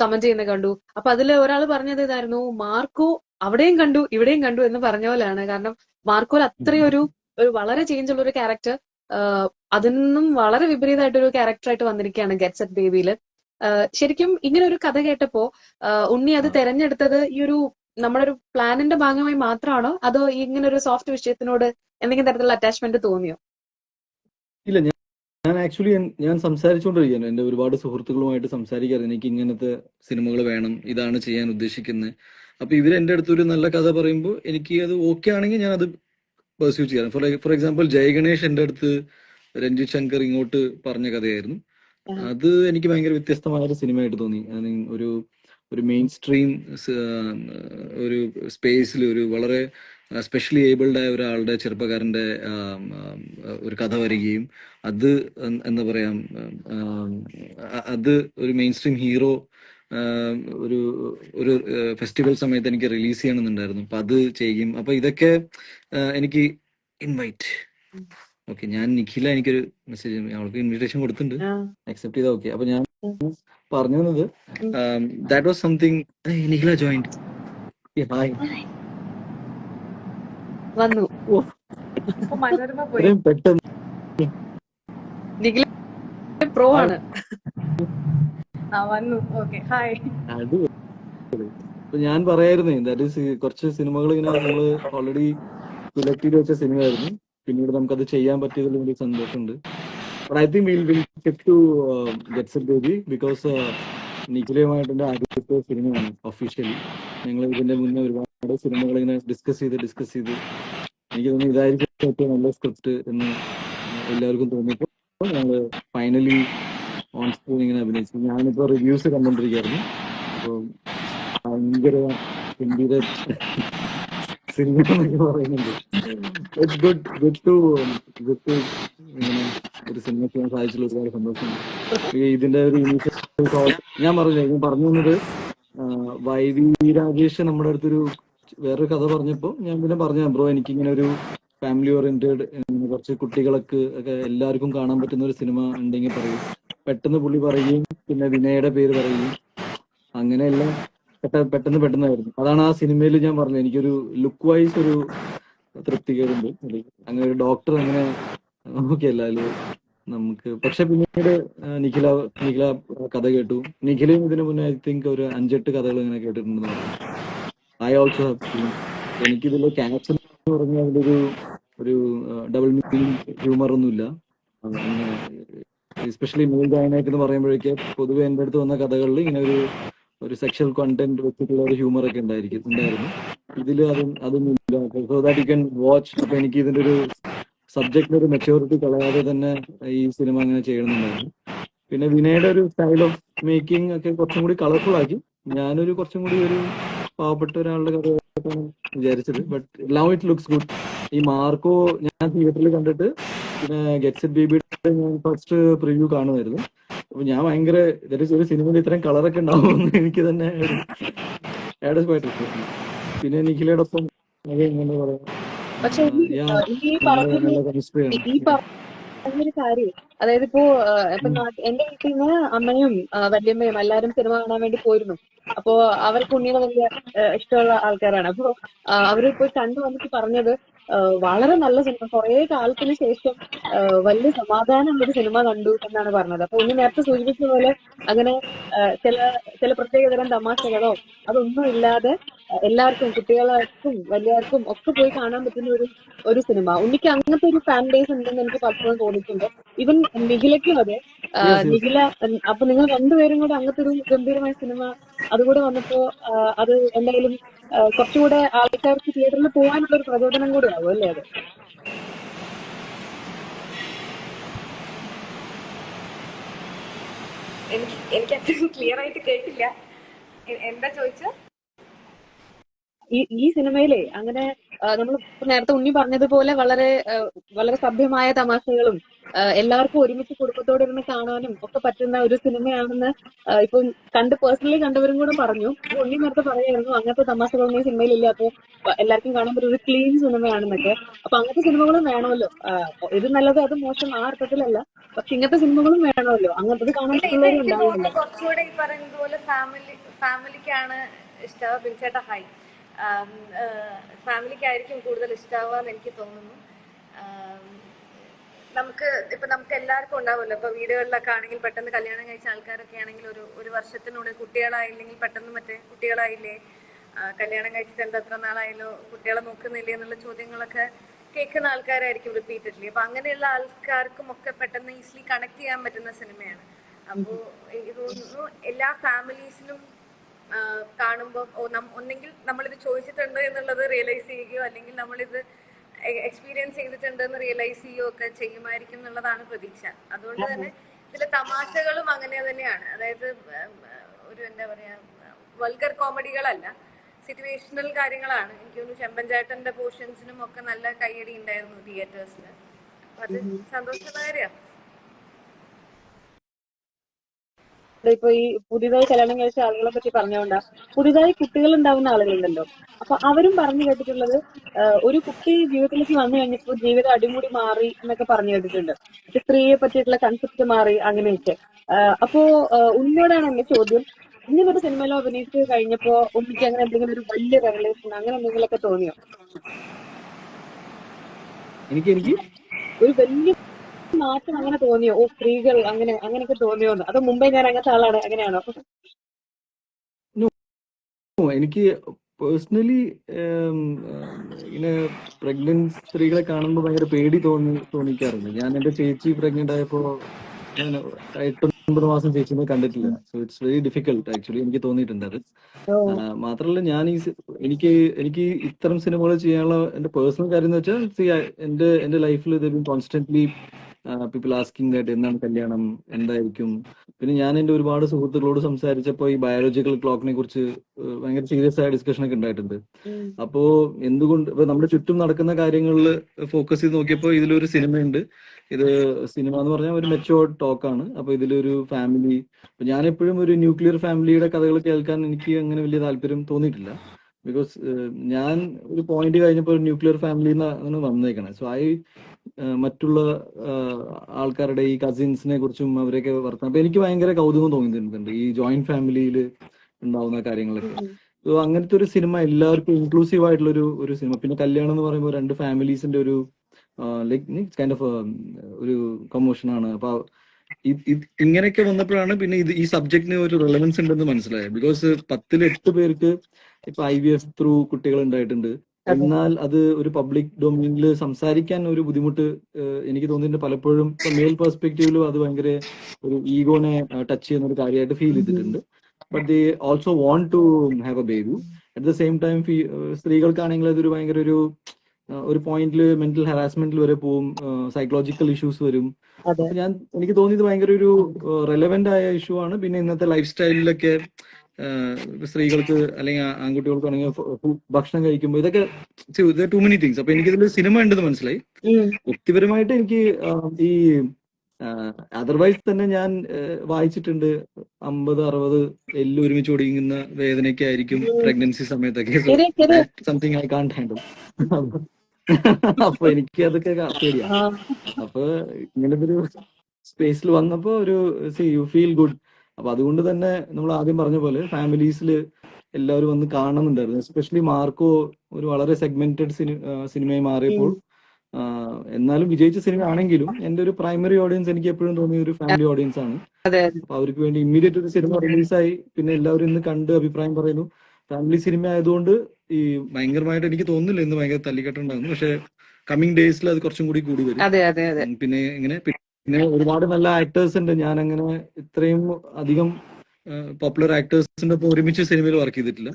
കമന്റ് ചെയ്യുന്ന കണ്ടു. അപ്പൊ അതിൽ ഒരാൾ പറഞ്ഞത് ഇതായിരുന്നു മാർക്കോ അവിടെയും കണ്ടു ഇവിടെയും കണ്ടു എന്ന് പറഞ്ഞ പോലെയാണ്. കാരണം മാർക്കോയിൽ അത്രയൊരു ഒരു ഒരു വളരെ ചേഞ്ച് ഉള്ള ഒരു ക്യാരക്ടർ അതിൽ നിന്നും വളരെ വിപരീതമായിട്ടൊരു ക്യാരക്ടറായിട്ട് വന്നിരിക്കുകയാണ് ഗെറ്റ്സ് അറ്റ് ബേബിയിൽ ശരിക്കും ഇങ്ങനെ ഒരു കഥ കേട്ടപ്പോ ഉണ്ണി അത്. തെരഞ്ഞെടുത്തത് ഈ ഒരു നമ്മുടെ ഒരു പ്ലാനിന്റെ ഭാഗമായി മാത്രമാണോ അതോ ഇങ്ങനെ ഒരു സോഫ്റ്റ് വിഷയത്തിനോട് എന്തെങ്കിലും തരത്തിലുള്ള അറ്റാച്ച്മെന്റ് തോന്നിയോ? ഇല്ല ഞാൻ ആക്ച്വലി ഞാൻ സംസാരിച്ചുകൊണ്ടിരിക്കുകയാണ്. എന്റെ ഒരുപാട് സുഹൃത്തുക്കളുമായിട്ട് സംസാരിക്കാറ് എനിക്ക് ഇങ്ങനത്തെ സിനിമകൾ വേണം ഇതാണ് ചെയ്യാൻ ഉദ്ദേശിക്കുന്നത് അപ്പൊ ഇവർ എന്റെ അടുത്ത് ഒരു നല്ല കഥ പറയുമ്പോൾ എനിക്ക് അത് ഓക്കെ ആണെങ്കിൽ ഞാൻ അത് പെർസ്യൂ ചെയ്യാറ് ഫോർ ഫോർ എക്സാമ്പിൾ ജയഗണേഷ് എന്റെ അടുത്ത് രഞ്ജിത് ശങ്കർ ഇങ്ങോട്ട് പറഞ്ഞ കഥയായിരുന്നു. അത് എനിക്ക് ഭയങ്കര വ്യത്യസ്തമായ ഒരു സിനിമയായിട്ട് തോന്നി. ഒരു ഒരു മെയിൻ സ്ട്രീം ഒരു സ്പേസിൽ ഒരു വളരെ സ്പെഷ്യലി ഏബിൾഡ് ആയ ഒരാളുടെ ചെറുപ്പക്കാരന്റെ ഒരു കഥ വരികയും അത് എന്താ പറയാ അത് ഒരു മെയിൻ സ്ട്രീം ഹീറോ ഒരു ഒരു ഫെസ്റ്റിവൽ സമയത്ത് എനിക്ക് റിലീസ് ചെയ്യണമെന്നുണ്ടായിരുന്നു. അപ്പൊ അത് ചെയ്യും അപ്പൊ ഇതൊക്കെ എനിക്ക് ഇൻവൈറ്റ് ഓക്കെ ഞാൻ നിഖില എനിക്കൊരു മെസ്സേജ് അവൾക്ക് ഇൻവിറ്റേഷൻ കൊടുത്തിട്ടുണ്ട്. അക്സെപ്റ്റ് ചെയ്താ ഓക്കെ അപ്പൊ ഞാൻ. പറഞ്ഞു വന്നത് that was something Nikhila joined hi വന്നു. പെട്ടെന്ന്. നിഖില പ്രോ ആണ്. ആ വന്നു. Okay hi. ഞാൻ പറയായിരുന്നേ ദാറ്റ് ഈസ് കുറച്ച് സിനിമകൾ ഇങ്ങനെ നമ്മൾ ഓൾറെഡി സെലക്ട് ചെയ്ത് വെച്ച സിനിമയായിരുന്നു. പിന്നീട് നമുക്ക് അത് ചെയ്യാൻ പറ്റിയതിൽ വലിയ സന്തോഷമുണ്ട്. I think will will to Get Set Baby because നിഖിലയുമായിട്ട് ആദ്യത്തെ സിനിമയാണ് ഒഫീഷ്യലി ഞങ്ങൾ ഇതിന്റെ മുന്നേ ഒരുപാട് സിനിമകൾ ഇങ്ങനെ ഡിസ്കസ് ചെയ്ത് ഡിസ്കസ് ചെയ്ത്. എനിക്ക് തോന്നുന്നു ഇതായിരിക്കും ഏറ്റവും നല്ല സ്ക്രിപ്റ്റ് എന്ന് എല്ലാവർക്കും തോന്നിയപ്പോൾ ഞങ്ങൾ ഫൈനലി ഓൺ സ്ക്രീൻ ഇങ്ങനെ അഭിനയിച്ചു. ഞാനിപ്പോ റിവ്യൂസ് കണ്ടോണ്ടിരിക്കുകയായിരുന്നു. അപ്പോൾ ഭയങ്കര ഗുഡ് ഗുഡ് ടു ഗുഡ് ഒരു സിനിമ ചെയ്യാൻ ഈ ഇതിന്റെ ഒരു ഞാൻ പറഞ്ഞു ഞാൻ പറഞ്ഞു തന്നത് വൈവി രാജേഷ് നമ്മുടെ അടുത്തൊരു വേറൊരു കഥ പറഞ്ഞപ്പോ ഞാൻ പിന്നെ പറഞ്ഞു ബ്രോ എനിക്കിങ്ങനെ ഒരു ഫാമിലി ഓറിയന്റഡ് കുറച്ച് കുട്ടികൾക്ക് ഒക്കെ എല്ലാവർക്കും കാണാൻ പറ്റുന്ന ഒരു സിനിമ ഉണ്ടെങ്കിൽ പറയും. പെട്ടെന്ന് പുള്ളി പറയുകയും പിന്നെ വിനയുടെ പേര് പറയുകയും അങ്ങനെയെല്ലാം പെട്ടെന്ന് പെട്ടെന്ന് പെട്ടെന്നായിരുന്നു. അതാണ് ആ സിനിമയിൽ ഞാൻ പറഞ്ഞത്. എനിക്കൊരു ലുക്ക് വൈസ് ഒരു തൃപ്തികേടുണ്ട് കേടുണ്ട്. അങ്ങനെ ഒരു ഡോക്ടർ അങ്ങനെ ഓക്കെ അല്ല അതിൽ നമുക്ക്. പക്ഷെ പിന്നീട് നിഖില നിഖില കഥ കേട്ടു. നിഖിലയും ഇതിനു മുന്നേ ഐ തിങ്ക് ഒരു അഞ്ചെട്ട് കഥകൾ ഇങ്ങനെ കേട്ടിട്ടുണ്ടെന്ന് ഐ ഓൾസോ എനിക്കിതിൽ ക്യാൻസർ എന്ന് പറഞ്ഞാൽ അതിലൊരു ഒരു ഡബിൾ മീനിങ് ഹ്യൂമർ ഒന്നുമില്ല. എസ്പെഷ്യലി മെയിൽ ഗായനായിട്ട് എന്ന് പറയുമ്പോഴേക്ക് പൊതുവെ എന്റെ അടുത്ത് വന്ന കഥകളിൽ ഇങ്ങനെ ഒരു ഒരു സെക്ഷൽ കണ്ടന്റ് വെച്ചിട്ടുള്ള ഒരു ഹ്യൂമർ ഒക്കെ ഉണ്ടായിരിക്കും ഉണ്ടായിരുന്നു. ഇതിൽ അതും അതൊന്നും ഇല്ല. So that you can watch അപ്പൊ എനിക്ക് ഇതിന്റെ ഒരു സബ്ജക്റ്റിന് ഒരു മെച്ചൂരിറ്റി കളയാതെ തന്നെ ഈ സിനിമ അങ്ങനെ ചെയ്യണമെന്നുണ്ടായിരുന്നു. പിന്നെ വിനയുടെ ഒരു സ്റ്റൈൽ ഓഫ് മേക്കിംഗ് ഒക്കെ കുറച്ചും കൂടി കളർഫുൾ ആക്കി. ഞാനൊരു കുറച്ചും കൂടി ഒരു പാവപ്പെട്ട ഒരാളുടെ കഥ വിചാരിച്ചത്. But love it looks good ഈ മാർക്കോ ഞാൻ തിയേറ്ററിൽ കണ്ടിട്ട് പിന്നെ ഗെറ്റ്സ് ഇറ്റ് ബേബിയുടെ ഞാൻ ഫസ്റ്റ് പ്രിവ്യൂ കാണുമായിരുന്നു. അപ്പൊ ഞാൻ ഭയങ്കര ഒരു സിനിമയിൽ ഇത്രയും കളറൊക്കെ ഉണ്ടാവുമെന്ന് എനിക്ക് തന്നെ. പിന്നെ നിഖിലയോടൊപ്പം അത് എങ്ങനെ പറയാം? കാര്യം അതായത് ഇപ്പോ എന്റെ വീട്ടിൽ നിന്ന് അമ്മയും വല്യമ്മയും എല്ലാരും സിനിമ കാണാൻ വേണ്ടി പോയിരുന്നു. അപ്പോ അവർക്ക് ഉണ്ണിയുടെ വലിയ ഇഷ്ടമുള്ള ആൾക്കാരാണ്. അപ്പോ അവർ പോയി കണ്ടു വന്നിട്ട് പറഞ്ഞത് വളരെ നല്ല സിനിമ. കുറെ കാലത്തിന് ശേഷം വലിയ സമാധാനമുള്ള ഒരു സിനിമ കണ്ടു എന്നാണ് പറഞ്ഞത്. അപ്പൊ ഉണ്ണി നേരത്തെ സൂചിപ്പിച്ച പോലെ അങ്ങനെ ചില ചില പ്രത്യേകതരം തമാശകളോ അതൊന്നും ഇല്ലാതെ എല്ലാവർക്കും കുട്ടികൾക്കും വലിയവർക്കും ഒക്കെ പോയി കാണാൻ പറ്റുന്ന ഒരു ഒരു സിനിമ. ഉണ്ണിക്ക് അങ്ങനത്തെ ഒരു ഫാൻ ബേസ് ഉണ്ടെന്ന് എനിക്ക് പലപ്പോഴും തോന്നിയിട്ടുണ്ട്. ഇവൻ നിഖിലയ്ക്കും അതെ. നിഖില അപ്പൊ നിങ്ങൾ രണ്ടുപേരും കൂടെ അങ്ങനത്തെ ഒരു ഗംഭീരമായ സിനിമ അതുകൂടെ വന്നപ്പോ അത് എന്തായാലും ആ, കുറച്ചുകൂടെ ആൾക്കാർക്ക് തിയേറ്ററിൽ പോകാനുള്ള ഒരു പ്രചോദനം കൂടെ ആവും അല്ലേ അത്? എനിക്ക് എനിക്ക് അത്രയും ക്ലിയർ ആയിട്ട് കേട്ടില്ല. എന്താ ചോദിച്ചത്? ഈ ഈ സിനിമയിലെ അങ്ങനെ നമ്മൾ നേരത്തെ ഉണ്ണി പറഞ്ഞതുപോലെ വളരെ വളരെ സഭ്യമായ തമാശകളും എല്ലാവർക്കും ഒരുമിച്ച് കുടുംബത്തോടെ ഇരുന്ന് കാണാനും ഒക്കെ പറ്റുന്ന ഒരു സിനിമയാണെന്ന് ഇപ്പം കണ്ട് പേഴ്സണലി കണ്ടവരും കൂടെ പറഞ്ഞു. ഉണ്ണി നേരത്തെ പറയായിരുന്നു അങ്ങനത്തെ തമാശകളൊന്നും ഈ സിനിമയിൽ ഇല്ല അപ്പൊ എല്ലാവർക്കും കാണാൻ പറ്റുന്ന ഒരു ക്ലീൻ സിനിമയാണെന്നൊക്കെ. അപ്പൊ അങ്ങനത്തെ സിനിമകളും വേണമല്ലോ. ഇത് നല്ലത് അത് മോശം ആ അർത്ഥത്തിലല്ല. പക്ഷെ ഇങ്ങനത്തെ സിനിമകളും വേണമല്ലോ. അങ്ങനത്തെ കാണാൻ കുറച്ചുകൂടെ ഈ പറയുന്നത് പോലെ ഫാമിലി ഫാമിലിക്കാണ് ഇഷ്ടം. ബിൻചേട്ട ഹൈ. ഫാമിലിക്കായിരിക്കും കൂടുതൽ ഇഷ്ടാവുക എന്ന് എനിക്ക് തോന്നുന്നു. നമുക്ക് ഇപ്പൊ നമുക്ക് എല്ലാവർക്കും ഉണ്ടാവുമല്ലോ. ഇപ്പൊ വീടുകളിലൊക്കെ ആണെങ്കിൽ പെട്ടെന്ന് കല്യാണം കഴിച്ച ആൾക്കാരൊക്കെ ആണെങ്കിൽ ഒരു ഒരു വർഷത്തിനുള്ളിൽ കുട്ടികളായില്ലെങ്കിൽ പെട്ടെന്ന് മറ്റേ കുട്ടികളായില്ലേ? കല്യാണം കഴിച്ചിട്ട് എന്താ എത്ര നാളായാലോ കുട്ടികളെ നോക്കുന്നില്ലേ എന്നുള്ള ചോദ്യങ്ങളൊക്കെ കേൾക്കുന്ന ആൾക്കാരായിരിക്കും റിപ്പീറ്റഡ്ലി അപ്പൊ അങ്ങനെയുള്ള ആൾക്കാർക്കും ഒക്കെ പെട്ടെന്ന് ഈസിലി കണക്ട് ചെയ്യാൻ പറ്റുന്ന സിനിമയാണ്. അപ്പോ എനിക്ക് തോന്നുന്നു എല്ലാ ഫാമിലീസിലും കാണുമ്പോൾ ഒന്നെങ്കിൽ നമ്മളിത് ചോദിച്ചിട്ടുണ്ട് എന്നുള്ളത് റിയലൈസ് ചെയ്യുകയോ അല്ലെങ്കിൽ നമ്മളിത് എക്സ്പീരിയൻസ് ചെയ്തിട്ടുണ്ട് എന്ന് റിയലൈസ് ചെയ്യുകയോ ഒക്കെ ചെയ്യുമായിരിക്കും എന്നുള്ളതാണ് പ്രതീക്ഷ. അതുകൊണ്ട് തന്നെ ഇതിലെ തമാശകളും അങ്ങനെ തന്നെയാണ്. അതായത് ഒരു എന്താ പറയാ വൾഗർ കോമഡികളല്ല സിറ്റുവേഷണൽ കാര്യങ്ങളാണ്. എനിക്ക് തോന്നുന്നു ചെമ്പൻചാട്ടന്റെ പോർഷൻസിനും ഒക്കെ നല്ല കയ്യടി ഉണ്ടായിരുന്നു തിയേറ്റേഴ്സിന് അപ്പൊ അത് സന്തോഷമുള്ള കാര്യമാണ് ഇവിടെ ഇപ്പൊ ഈ പുതിയതായി കല്യാണം കഴിച്ച ആളുകളെ പറ്റി പറഞ്ഞുകൊണ്ടാ പുതിയതായി കുട്ടികൾ ഉണ്ടാവുന്ന ആളുകളുണ്ടല്ലോ. അപ്പൊ അവരും പറഞ്ഞു കേട്ടിട്ടുള്ളത് ഒരു കുട്ടി ജീവിതത്തിലേക്ക് വന്നു കഴിഞ്ഞപ്പോൾ ജീവിതം അടിമുടി മാറി എന്നൊക്കെ പറഞ്ഞു കേട്ടിട്ടുണ്ട്. സ്ത്രീയെ പറ്റിയിട്ടുള്ള കൺസെപ്റ്റ് മാറി അങ്ങനെയൊക്കെ. അപ്പോ ഉണ്ണിയോടാണ് എന്റെ ചോദ്യം. ഇങ്ങനെ ഒരു സിനിമയിൽ അഭിനയിച്ച് കഴിഞ്ഞപ്പോ ഉണ്ണിക്ക് അങ്ങനെ എന്തെങ്കിലും ഒരു വലിയ റെവലേഷൻ അങ്ങനെ എന്തെങ്കിലുമൊക്കെ തോന്നിയോ? എനിക്ക് എനിക്ക് ഒരു വലിയ മാറ്റം അങ്ങനെ തോന്നിയോ? ഓ സ്ത്രീകൾ അങ്ങനെ അങ്ങനെയൊക്കെ തോന്നിയോന്ന്. അത് മുമ്പേ ഞാൻ അങ്ങനത്തെ ആളാണ് അങ്ങനെയാണോ? എനിക്ക് പേഴ്സണലി ഇങ്ങനെ പ്രഗ്നന്റ് സ്ത്രീകളെ കാണുമ്പോൾ ഭയങ്കര പേടി തോന്നി തോന്നിക്കാറുണ്ട്. ഞാൻ എന്റെ ചേച്ചി പ്രഗ്നന്റ് ആയപ്പോ ഞാൻ എട്ടൊൻപത് മാസം ചേച്ചിനെ കണ്ടിട്ടില്ല. So it's very difficult actually എനിക്ക് തോന്നിയിട്ടുണ്ട് അത്. മാത്രമല്ല ഞാൻ ഈ എനിക്ക് എനിക്ക് ഇത്തരം സിനിമകൾ ചെയ്യാനുള്ള എന്റെ പേഴ്സണൽ കാര്യം എന്ന് വെച്ചാൽ എന്റെ എന്റെ ലൈഫിൽ ഇത് കോൺസ്റ്റന്റ്ലി പീപ്പിൾ ആസ്കിങ് ദാറ്റ് എന്താണ് കല്യാണം എന്തായിരിക്കും? പിന്നെ ഞാൻ എന്റെ ഒരുപാട് സുഹൃത്തുക്കളോട് സംസാരിച്ചപ്പോൾ ഈ ബയോളജിക്കൽ ക്ലോക്കിനെ കുറിച്ച് ഭയങ്കര സീരിയസ് ആയ ഡിസ്കഷൻ ഒക്കെ ഉണ്ടായിട്ടുണ്ട്. അപ്പോ എന്തുകൊണ്ട് ഇപ്പൊ നമ്മുടെ ചുറ്റും നടക്കുന്ന കാര്യങ്ങളിൽ ഫോക്കസ് ചെയ്ത് നോക്കിയപ്പോൾ ഇതിലൊരു സിനിമയുണ്ട്. ഇത് സിനിമ എന്ന് പറഞ്ഞാൽ ഒരു മെച്ചുവേർഡ് ആണ്. അപ്പൊ ഇതിലൊരു ഫാമിലി ഞാൻ എപ്പോഴും ഒരു ന്യൂക്ലിയർ ഫാമിലിയുടെ കഥകൾ കേൾക്കാൻ എനിക്ക് അങ്ങനെ വലിയ താല്പര്യം തോന്നിയിട്ടില്ല. ബിക്കോസ് ഞാൻ ഒരു പോയിന്റ് കഴിഞ്ഞപ്പോൾ ന്യൂക്ലിയർ ഫാമിലി എന്നാണ് വന്നേക്കണേ. സോ ഐ മറ്റുള്ള ആൾക്കാരുടെ ഈ കസിൻസിനെ കുറിച്ചും അവരെയൊക്കെ വർത്താൻ അപ്പൊ എനിക്ക് ഭയങ്കര കൗതുകം തോന്നിയിട്ടുണ്ട് ഈ ജോയിന്റ് ഫാമിലിയിൽ ഉണ്ടാവുന്ന കാര്യങ്ങളൊക്കെ. സോ അങ്ങനത്തെ ഒരു സിനിമ എല്ലാവർക്കും ഇൻക്ലൂസീവ് ആയിട്ടുള്ള ഒരു ഒരു സിനിമ പിന്നെ കല്യാണം എന്ന് പറയുമ്പോൾ രണ്ട് ഫാമിലീസിന്റെ ഒരു ലൈക്ക് കൈൻഡ് ഓഫ് ഒരു കമോഷൻ ആണ്. അപ്പൊ ഇങ്ങനെയൊക്കെ വന്നപ്പോഴാണ് പിന്നെ ഇത് ഈ സബ്ജക്റ്റിന് ഒരു റെലവൻസ് ഉണ്ടെന്ന് മനസ്സിലായത്. ബിക്കോസ് പത്തിൽ എട്ട് പേർക്ക് ഇപ്പൊ ഐ വി എഫ് ത്രൂ കുട്ടികൾ ഉണ്ടായിട്ടുണ്ട്. എന്നാൽ അത് ഒരു പബ്ലിക് ഡൊമൈനിൽ സംസാരിക്കാൻ ഒരു ബുദ്ധിമുട്ട് എനിക്ക് തോന്നിയിട്ടുണ്ട് പലപ്പോഴും ഇപ്പൊ മെയിൽ പെർസ്പെക്റ്റീവിലും അത് ഭയങ്കര ഒരു ഈഗോനെ ടച്ച് ചെയ്യുന്ന ഒരു കാര്യമായിട്ട് ഫീൽ ചെയ്തിട്ടുണ്ട്. But they also want to have a baby at the same time സ്ത്രീകൾക്കാണെങ്കിൽ അതൊരു ഭയങ്കര ഒരു ഒരു പോയിന്റിൽ മെന്റൽ ഹറാസ്മെന്റിൽ വരെ പോവും സൈക്കോളജിക്കൽ ഇഷ്യൂസ് വരും. ഞാൻ എനിക്ക് തോന്നിയത് ഭയങ്കര ഒരു റെലവെന്റ് ആയ ഇഷ്യൂ ആണ്. പിന്നെ ഇന്നത്തെ ലൈഫ് സ്റ്റൈലിലൊക്കെ സ്ത്രീകൾക്ക് അല്ലെങ്കിൽ ആൺകുട്ടികൾക്ക് ആണെങ്കിൽ ഭക്ഷണം കഴിക്കുമ്പോൾ ഇതൊക്കെ ടു മെനി തിങ്സ് അപ്പൊ എനിക്കിതിൽ സിനിമ ഉണ്ടെന്ന് മനസ്സിലായി. വ്യക്തിപരമായിട്ട് എനിക്ക് ഈ അതർവൈസ് തന്നെ ഞാൻ വായിച്ചിട്ടുണ്ട്. അമ്പത് അറുപത് എല്ല് ഒരുമിച്ച് ഒടുങ്ങുന്ന വേദനയൊക്കെ ആയിരിക്കും പ്രഗ്നൻസി സമയത്തൊക്കെ. സംതിങ് ഐ കാണ്ട് ഹാൻഡിൽ അപ്പൊ എനിക്ക് അതൊക്കെ പേടിയാ. അപ്പൊ ഇങ്ങനത്തെ ഒരു സ്പേസിൽ വന്നപ്പോ ഒരു സി യു ഫീൽ ഗുഡ് അപ്പൊ അതുകൊണ്ട് തന്നെ നമ്മൾ ആദ്യം പറഞ്ഞ പോലെ ഫാമിലീസിൽ എല്ലാവരും വന്ന് കാണുന്നുണ്ടായിരുന്നു എസ്പെഷ്യലി മാർക്കോ ഒരു വളരെ സെഗ്മെന്റഡ് സിനിമയായി മാറിയപ്പോൾ എന്നാലും വിജയിച്ച സിനിമ ആണെങ്കിലും എന്റെ ഒരു പ്രൈമറി ഓഡിയൻസ് എനിക്ക് എപ്പോഴും തോന്നിയ ഒരു ഫാമിലി ഓഡിയൻസ് ആണ്. അപ്പൊ അവർക്ക് വേണ്ടി ഇമ്മീഡിയറ്റ് ഒരു സിനിമ റിലീസായി പിന്നെ എല്ലാവരും ഇന്ന് കണ്ട് അഭിപ്രായം പറയുന്നു. ഫാമിലി സിനിമ ആയതുകൊണ്ട് ഈ ഭയങ്കരമായിട്ട് എനിക്ക് തോന്നുന്നില്ല ഇന്ന് ഭയങ്കര തല്ലിക്കെട്ടുണ്ടാകുന്നു പക്ഷെ കമ്മിങ് ഡേയ്സിൽ അത് കുറച്ചും കൂടി കൂടി വരും. പിന്നെ ഇങ്ങനെ പിന്നെ ഒരുപാട് നല്ല ആക്ടേഴ്സ് ഉണ്ട്. ഞാൻ അങ്ങനെ ഇത്രയും അധികം പോപ്പുലർ ആക്ടേഴ്സിന്റെ ഒപ്പം ഒരുമിച്ച് സിനിമയിൽ വർക്ക് ചെയ്തിട്ടില്ല.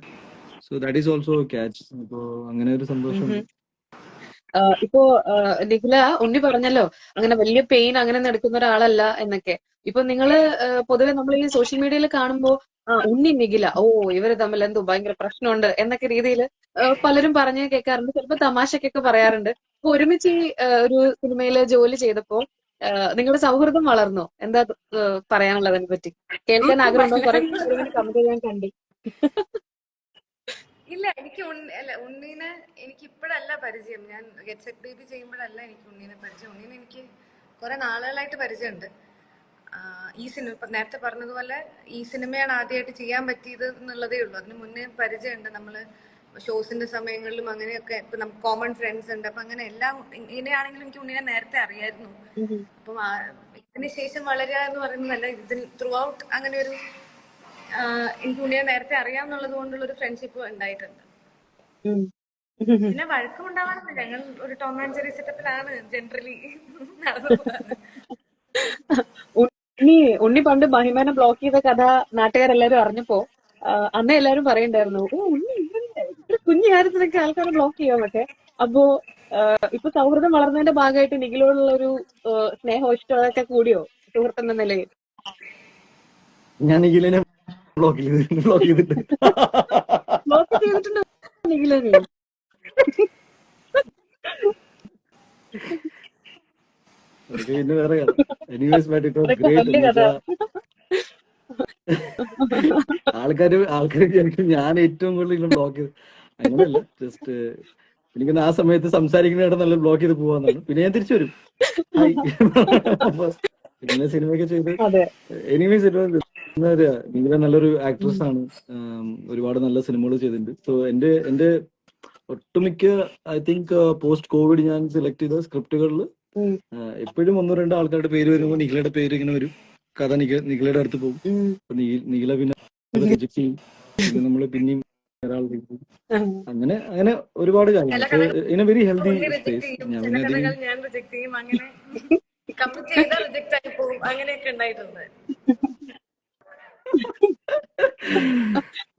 So that is also catch അപ്പോ അങ്ങനെ ഒരു സന്തോഷം. ഇപ്പോ നിഖില ഉണ്ണി പറഞ്ഞല്ലോ അങ്ങനെ വലിയ പെയിൻ അങ്ങനെ നടക്കുന്ന ഒരാളല്ല എന്നൊക്കെ. ഇപ്പൊ നിങ്ങൾ പൊതുവെ നമ്മൾ ഈ സോഷ്യൽ മീഡിയയിൽ കാണുമ്പോ ഉണ്ണി നിഖില ഓ ഇവർ തമ്മിൽ എന്തോ ഭയങ്കര പ്രശ്നമുണ്ട് എന്നൊക്കെ രീതിയിൽ പലരും പറഞ്ഞ് കേൾക്കാറുണ്ട്. ചിലപ്പോ തമാശക്കൊക്കെ പറയാറുണ്ട്. അപ്പൊ ഒരുമിച്ച് ഈ ഒരു സിനിമയിൽ ജോലി ചെയ്തപ്പോ നിങ്ങളുടെ സൗഹൃദം വളർന്നോ? എന്താ പറയാനുള്ളത് അതിനെ പറ്റി? കേൾക്കാൻ ആഗ്രഹം കമന്റ് കണ്ടു. ഇല്ല എനിക്ക് അല്ല ഉണ്ണീനെ എനിക്ക് ഇപ്പോഴല്ല പരിചയം. ഞാൻ ഗെറ്റ് സെറ്റ് ബേബി ചെയ്യുമ്പോഴല്ല എനിക്ക് ഉണ്ണീനെ പരിചയം. ഉണ്ണീനെ എനിക്ക് കുറെ നാളുകളായിട്ട് പരിചയമുണ്ട്. ഈ സിനിമ നേരത്തെ പറഞ്ഞതുപോലെ ഈ സിനിമയാണ് ആദ്യമായിട്ട് ചെയ്യാൻ പറ്റിയത് എന്നുള്ളതേ ഉള്ളൂ. അതിന് മുന്നേ പരിചയമുണ്ട്. നമ്മൾ ഷോസിന്റെ സമയങ്ങളിലും അങ്ങനെയൊക്കെ ഇപ്പൊ നമുക്ക് കോമൺ ഫ്രണ്ട്സ് ഉണ്ട്. അപ്പൊ അങ്ങനെ എല്ലാം ഇങ്ങനെയാണെങ്കിലും എനിക്ക് ഉണ്ണിനെ നേരത്തെ അറിയായിരുന്നു. അപ്പം ഇതിന് ശേഷം വളരുക എന്ന് പറയുന്നതല്ല ഇതിൽ ത്രൂ ഔട്ട് അങ്ങനെ ഒരു എനിക്ക് ഉണ്ണിയെ നേരത്തെ അറിയാമെന്നുള്ളത് കൊണ്ടുള്ള ഒരു ഫ്രണ്ട്ഷിപ്പ് ഉണ്ടായിട്ടുണ്ട്. പിന്നെ വഴക്കം ഉണ്ടാവാറുണ്ട് ഞങ്ങൾ ഒരു ടോം ആൻഡ് ജെറി സെറ്റപ്പിലാണ് ജനറലി നടന്നു ഉണ്ണി ഉണ്ണി പണ്ട് മഹിമേനെ ബ്ലോക്ക് ചെയ്ത കഥ നാട്ടുകാരെല്ലാരും അറിഞ്ഞപ്പോ അന്ന് എല്ലാരും പറയണ്ടായിരുന്നു ഓ ഉണ്ണി കുഞ്ഞു കാര്യത്തിനൊക്കെ ആൾക്കാരെ ബ്ലോക്ക് ചെയ്യാമൊക്കെ അപ്പോ ആ, ഇപ്പൊ സൗഹൃദം വളർന്നതിന്റെ ഭാഗമായിട്ട് നിഖിലോടുള്ള ഒരു സ്നേഹം ഇഷ്ടമൊക്കെ കൂടിയോ? സുഹൃത്തെന്ന നിലയിൽ. ഞാൻ നിഖിലിനെ ബ്ലോക്ക് ചെയ്ത് ബ്ലോക്ക് ചെയ്തിട്ട്. ബ്ലോക്ക് ചെയ്തിട്ടുണ്ട് നിഖിലന്. പിന്നെ വേറെ എനിവേസ് ആൾക്കാര് ആൾക്കാര് വിചാരിക്കും ഞാൻ ഏറ്റവും കൂടുതൽ ബ്ലോക്ക് ചെയ്ത്. അങ്ങനെയല്ല ജസ്റ്റ് എനിക്കൊന്ന് ആ സമയത്ത് സംസാരിക്കുന്ന നല്ല ബ്ലോക്ക് ചെയ്ത് പോവാന്നാണ്. പിന്നെ ഞാൻ തിരിച്ചു വരും. പിന്നെ സിനിമയൊക്കെ ചെയ്ത് എനിവേ സിനിമ ഭയങ്കര നീല നല്ലൊരു ആക്ട്രസ് ആണ്. ഒരുപാട് നല്ല സിനിമകൾ ചെയ്തിട്ടുണ്ട്. സോ എന്റെ എന്റെ ഒട്ടുമിക്ക ഐ തിങ്ക് പോസ്റ്റ് കോവിഡ് ഞാൻ സെലക്ട് ചെയ്ത സ്ക്രിപ്റ്റുകളിൽ എപ്പോഴും ഒന്നോ രണ്ടോ ആൾക്കാരുടെ പേര് വരുമ്പോൾ നിഖിലയുടെ പേര് ഇങ്ങനെ വരും. കഥ നിഖ നിഖിലയുടെ അടുത്ത് പോകും. നീല നിഖില പിന്നെ റിജക്ട് ചെയ്യും പിന്നെ നമ്മൾ പിന്നെയും ഒരാൾ. അങ്ങനെ അങ്ങനെ ഒരുപാട് കാര്യങ്ങൾ. In a very healthy space ഞാൻ റിജക്ട് ചെയ്യും. അങ്ങനെ റിജക്ട് ആയി പോകും. അങ്ങനെയൊക്കെ ഉണ്ടായിട്ടുണ്ട്.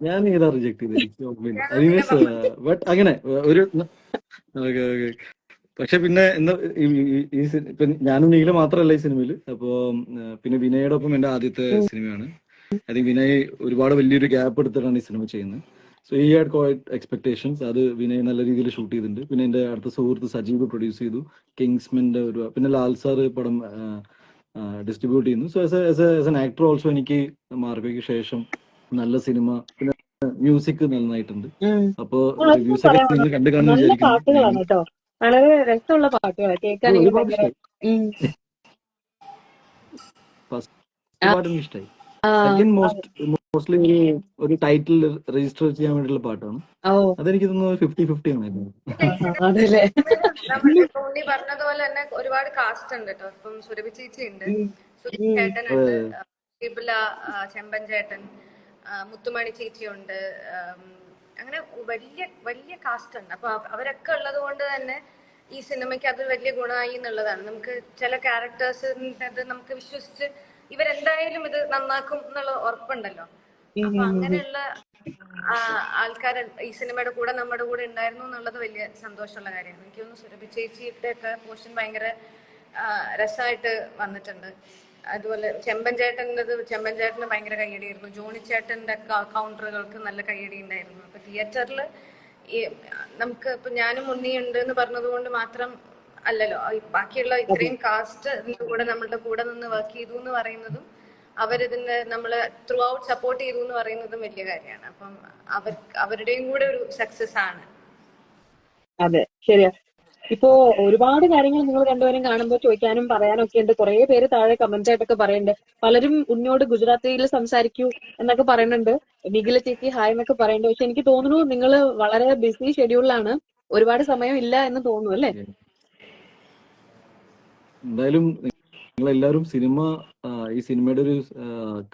ഞാൻ ഏതാ റിജക്ട് ചെയ്തത് ബട്ട് അങ്ങനെ ഒരു ഓക്കെ ഓക്കെ പക്ഷെ പിന്നെ എന്താ ഈ ഞാനും നീല മാത്രമല്ല ഈ സിനിമയിൽ അപ്പോ പിന്നെ വിനയുടെ ഒപ്പം എന്റെ ആദ്യത്തെ സിനിമയാണ്. ഐ തിങ്ക് വിനയ് ഒരുപാട് വലിയൊരു ഗ്യാപ്പ് എടുത്തിട്ടാണ് ഈ സിനിമ ചെയ്യുന്നത്. സോ ഈ ഹാഡ് കോയറ്റ് എക്സ്പെക്ടേഷൻസ് അത് വിനയ് നല്ല രീതിയിൽ ഷൂട്ട് ചെയ്തിട്ടുണ്ട്. പിന്നെ എന്റെ അടുത്ത സുഹൃത്ത് സജീവ് പ്രൊഡ്യൂസ് ചെയ്തു. കിങ്സ്മിന്റെ ഒരു പിന്നെ ലാൽ സാർ പടം ഡിസ്ട്രിബ്യൂട്ട് ചെയ്യുന്നു. So as an actor also എനിക്ക് മാർക്കോയ്ക്ക് ശേഷം നല്ല സിനിമ പിന്നെ മ്യൂസിക് നന്നായിട്ടുണ്ട്. അപ്പൊ റിവ്യൂസ് ഒക്കെ. നിങ്ങൾ കണ്ടു കാണുന്നു വിചാരിക്കുന്നു വളരെ രസമുള്ള പാട്ടുകളാണ്. ഫസ്റ്റ് പാട്ടും ഇഷ്ടമായി സെക്കൻഡ് മോസ്റ്റ് മോസ്റ്റ്ലി ഒരു ഒരു ടൈറ്റിൽ രജിസ്റ്റർ ചെയ്യാൻ വേണ്ടിയുള്ള പാട്ടാണ്. അതെനിക്ക് തോന്നുന്നു ഫിഫ്റ്റി ഫിഫ്റ്റി ആണ് ഉണ്ണി പറഞ്ഞതുപോലെ തന്നെ ഒരുപാട് കാസ്റ്റ് ഉണ്ട് കേട്ടോ. ഇപ്പം സുരഭി ചേച്ചി ഉണ്ട് സുരഭി ചേട്ടൻ ഉണ്ട് ഷിബില ചെമ്പൻ ചേട്ടൻ മുത്തുമണി ചേച്ചിയുണ്ട് അങ്ങനെ വലിയ വലിയ കാസ്റ്റ് ഉണ്ട്. അപ്പൊ അവരൊക്കെ ഉള്ളത് കൊണ്ട് തന്നെ ഈ സിനിമയ്ക്ക് അത് വലിയ ഗുണമായി എന്നുള്ളതാണ്. നമുക്ക് ചില ക്യാരക്ടേഴ്സിന്റെ നമുക്ക് വിശ്വസിച്ച് ഇവരെന്തായാലും ഇത് നന്നാക്കും എന്നുള്ള ഉറപ്പുണ്ടല്ലോ. അപ്പൊ. അങ്ങനെയുള്ള ആൾക്കാർ ഈ സിനിമയുടെ കൂടെ നമ്മുടെ കൂടെ ഉണ്ടായിരുന്നു എന്നുള്ളത് വലിയ സന്തോഷമുള്ള കാര്യമാണ്. എനിക്ക് തോന്നുന്നു സുരഭി ചേച്ചിയുടെ ഒക്കെ പോർഷൻ ഭയങ്കര രസമായിട്ട് വന്നിട്ടുണ്ട്. അതുപോലെ ചെമ്പൻ ചേട്ടന്റെത് ചെമ്പൻ ചേട്ടന് ഭയങ്കര കയ്യടിയായിരുന്നു. ജോണി ചേട്ടന്റെ കൗണ്ടറുകൾക്ക് നല്ല കയ്യടി ഉണ്ടായിരുന്നു അപ്പൊ തിയേറ്ററിൽ നമുക്ക് ഇപ്പൊ ഞാനും ഉണ്ണിയുണ്ട് എന്ന് പറഞ്ഞതുകൊണ്ട് മാത്രം അല്ലല്ലോ ഈ ബാക്കിയുള്ള ഇത്രയും കാസ്റ്റ് കൂടെ നമ്മളുടെ കൂടെ നിന്ന് വർക്ക് ചെയ്തു എന്ന് പറയുന്നതും അവരിതിന്റെ നമ്മൾ ത്രൂ ഔട്ട് സപ്പോർട്ട് ചെയ്തു എന്ന് പറയുന്നതും വലിയ കാര്യമാണ്. അപ്പം അവർ അവരുടെയും കൂടെ ഒരു സക്സസ് ആണ്. അതെ ശരിയാ. ഇപ്പോ ഒരുപാട് കാര്യങ്ങൾ നിങ്ങൾ രണ്ടുപേരും കാണുമ്പോൾ ചോദിക്കാനും പറയാനും ഒക്കെ ഉണ്ട്. കുറെ പേര് താഴെ കമന്റ് ആയിട്ടൊക്കെ പറയുന്നുണ്ട്. പലരും ഉന്നോട് ഗുജറാത്തിയിൽ സംസാരിക്കൂ എന്നൊക്കെ പറയുന്നുണ്ട്. നിഖില ചേച്ചി ഹായ് എന്നൊക്കെ പറയുന്നുണ്ട്. പക്ഷെ എനിക്ക് തോന്നുന്നു നിങ്ങൾ വളരെ ബിസി ഷെഡ്യൂളിലാണ് ഒരുപാട് സമയം ഇല്ല എന്ന് തോന്നുന്നു അല്ലേ? എന്തായാലും നിങ്ങൾ എല്ലാവരും സിനിമ ഈ സിനിമയുടെ ഒരു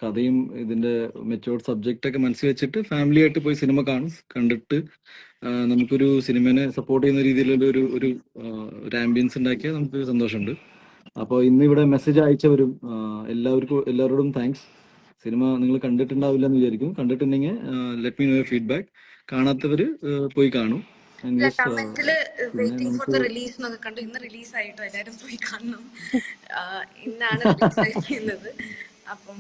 കഥയും ഇതിന്റെ മെച്ചോർഡ് സബ്ജക്റ്റ് ഒക്കെ മനസ്സിൽ വെച്ചിട്ട് ഫാമിലി ആയിട്ട് പോയി സിനിമ കാണും കണ്ടിട്ട് നമുക്കൊരു സിനിമനെ സപ്പോർട്ട് ചെയ്യുന്ന രീതിയിലുള്ള ഒരു ഒരു ആംബിയൻസ് ഉണ്ടാക്കിയാൽ നമുക്ക് സന്തോഷമുണ്ട്. അപ്പോൾ ഇന്ന് ഇവിടെ മെസ്സേജ് അയച്ചവരും എല്ലാവർക്കും എല്ലാവരോടും താങ്ക്സ് സിനിമ നിങ്ങൾ കണ്ടിട്ടുണ്ടാവില്ല എന്ന് വിചാരിക്കും. കണ്ടിട്ടുണ്ടെങ്കിൽ ലെറ്റ് മീ നോ ഫീഡ്ബാക്ക് കാണാത്തവര് പോയി കാണും. കമന്റിൽ വെയിറ്റിംഗ് ഫോർ ദ റിലീസ് എന്നൊക്കെ കണ്ടു. ഇന്ന് റിലീസ് ആയിട്ടോ? എല്ലാരും പോയി കാണണം. ഇന്നാണ് റിലീസ് ആയിരിക്കുന്നത്. അപ്പം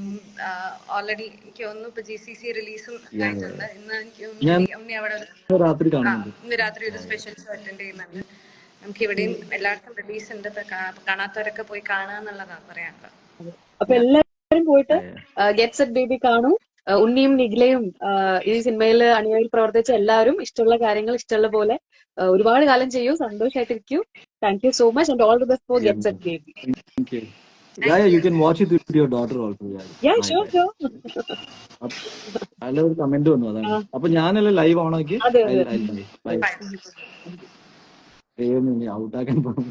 ഓൾറെഡി എനിക്ക് തോന്നുന്നു ഇപ്പൊ ജി സി സി റിലീസും ആയിട്ടുണ്ട്. ഇന്ന് എനിക്ക് ഞാൻ തോന്നുന്നു ഉണ്ണി അവിടെ ഒരു രാത്രി ആ കാണുന്നുണ്ട്. ഇന്ന് രാത്രി ഒരു സ്പെഷ്യൽ ഷോ അറ്റൻഡ് ചെയ്യുന്നുണ്ട്. നമുക്ക് ഇവിടെയും എല്ലാവർക്കും റിലീസ് ഉണ്ട്. കാണാത്തവരൊക്കെ പോയി കാണുക എന്നുള്ളതാണ് പറയാനുള്ളത്. അപ്പൊ എല്ലാവരും പോയിട്ട് ഗെറ്റ്സ് ഗെറ്റ് ബേബി കാണൂ. ഉണ്ണിയും നിഖിലയും ഈ സിനിമയിൽ അണിയായി പ്രവർത്തിച്ച എല്ലാവരും ഇഷ്ടമുള്ള കാര്യങ്ങൾ ഇഷ്ടമുള്ള പോലെ ഒരുപാട് കാലം ചെയ്യൂ സന്തോഷമായിട്ടിരിക്കൂ thank you so much and all the best for gets Get Set Baby Yeah, yeah, you can watch it with your daughter also. Yeah. Yeah sure, sure. അല്ല ഒരു കമന്റ് വന്നു അതാണ്. അപ്പോൾ അപ്പൊ ഞാനല്ല ലൈവ് ഓണാക്കി അതെ അതെ. ബൈ ഔട്ടാക്കാൻ പോകും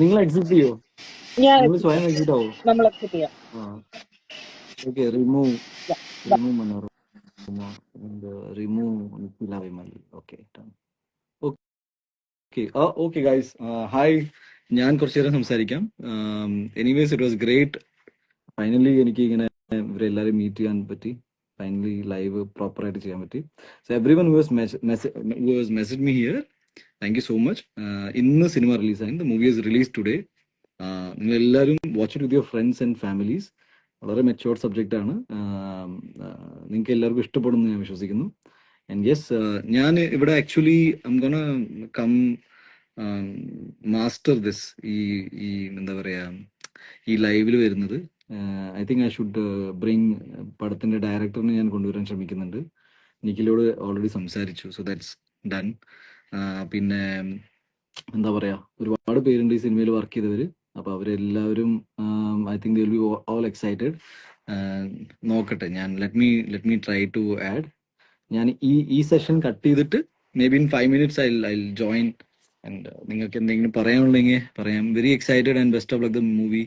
നിങ്ങൾ എക്സിറ്റ് ചെയ്യോ? നിങ്ങൾ സ്വയം എക്സിറ്റ് ആവോ? നമ്മൾ എക്സിറ്റ് ചെയ്യാം. Okay remove. Yeah. Remove Manorama remove Nikhila Okay, okay okay guys. Guys hi ഞാൻ കുറച്ചു നേരം സംസാരിക്കാം. Anyways it was great finally എനിക്ക് ഇങ്ങനെ ഇവരെല്ലാവരും മീറ്റ് ചെയ്യാൻ പറ്റി. ഫൈനലി ലൈവ് പ്രോപ്പർ ആയിട്ട് ചെയ്യാൻ പറ്റി. So everyone was was message me here thank you so much ഇന്ന് സിനിമ റിലീസ് ആയി the movie is release today നിങ്ങൾ എല്ലാവരും watch it with your friends and families വളരെ മെച്ചുവേർഡ് സബ്ജക്റ്റ് ആണ്. നിങ്ങൾക്ക് എല്ലാവർക്കും ഇഷ്ടപ്പെടുമെന്ന് ഞാൻ വിശ്വസിക്കുന്നു. ആൻഡ് യെസ് ഞാൻ ഇവിടെ actually gonna come master this ഈ ഈ എന്താ പറയാ ഈ ലൈവിൽ വരുന്നത്. I think I should bring പടത്തിന്റെ ഡയറക്ടറിനെ ഞാൻ കൊണ്ടുവരാൻ ശ്രമിക്കുന്നുണ്ട്. നിഖിലോട് ഓൾറെഡി സംസാരിച്ചു സോ ദാറ്റ്സ് ഡൺ പിന്നെ എന്താ പറയാ ഒരുപാട് പേരുണ്ട് ഈ സിനിമയിൽ വർക്ക് ചെയ്തവര്. അപ്പൊ അവരെല്ലാവരും I think be all excited നോക്കട്ടെ ഞാൻ let me let me try to add ഞാൻ ഈ ഈ സെഷൻ കട്ട് ചെയ്തിട്ട് maybe in five minutes I I join and നിങ്ങൾക്ക് എന്തെങ്കിലും പറയാനുണ്ടെങ്കിൽ പറയാം. Very excited and best of like the movie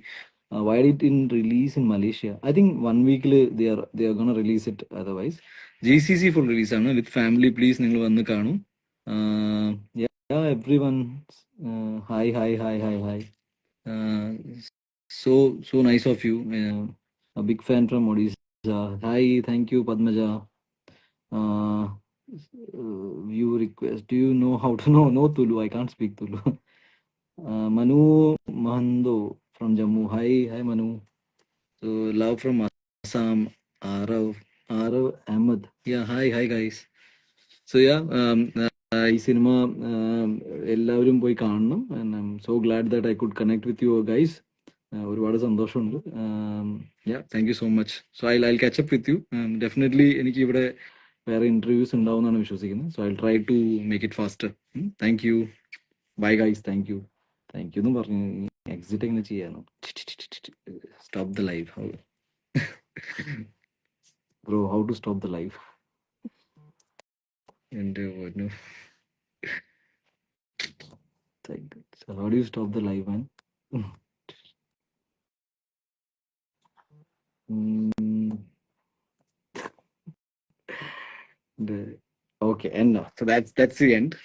why it in release in Malaysia I think one വീക്കിൽ they are they are gonna release it otherwise G C C full റിലീസാണ് with family please നിങ്ങൾ വന്ന് കാണും. Everyone hi hi hi hi hi so so nice of you. Uh, a big fan from odisha. Hi thank you padmaja. Uh, view request do you know how to know no tulu. I can't speak tulu. Uh, manu mahando from jammu. Hi hi manu. So love from assam arav arav ahmed. Yeah hi hi guys. So yeah um, uh, ഈ സിനിമ എല്ലാവരും പോയി കാണണം. And so glad that I could connect with you guys ഒരുപാട് സന്തോഷമുണ്ട്. Thank you so much so I I catch up with you definitely എനിക്ക് ഇവിടെ വേറെ ഇന്റർവ്യൂസ് ഉണ്ടാവും എന്നാണ് വിശ്വസിക്കുന്നത് so I try to make it faster thank you bye guys thank you thank you എന്ന് പറഞ്ഞു എക്സിറ്റ് എങ്ങനെ ചെയ്യാനോ. Stop the life bro how to stop the life And uh, what no. Thank God. So how do you stop the live one? mm. the, okay, and now so that's that's the end.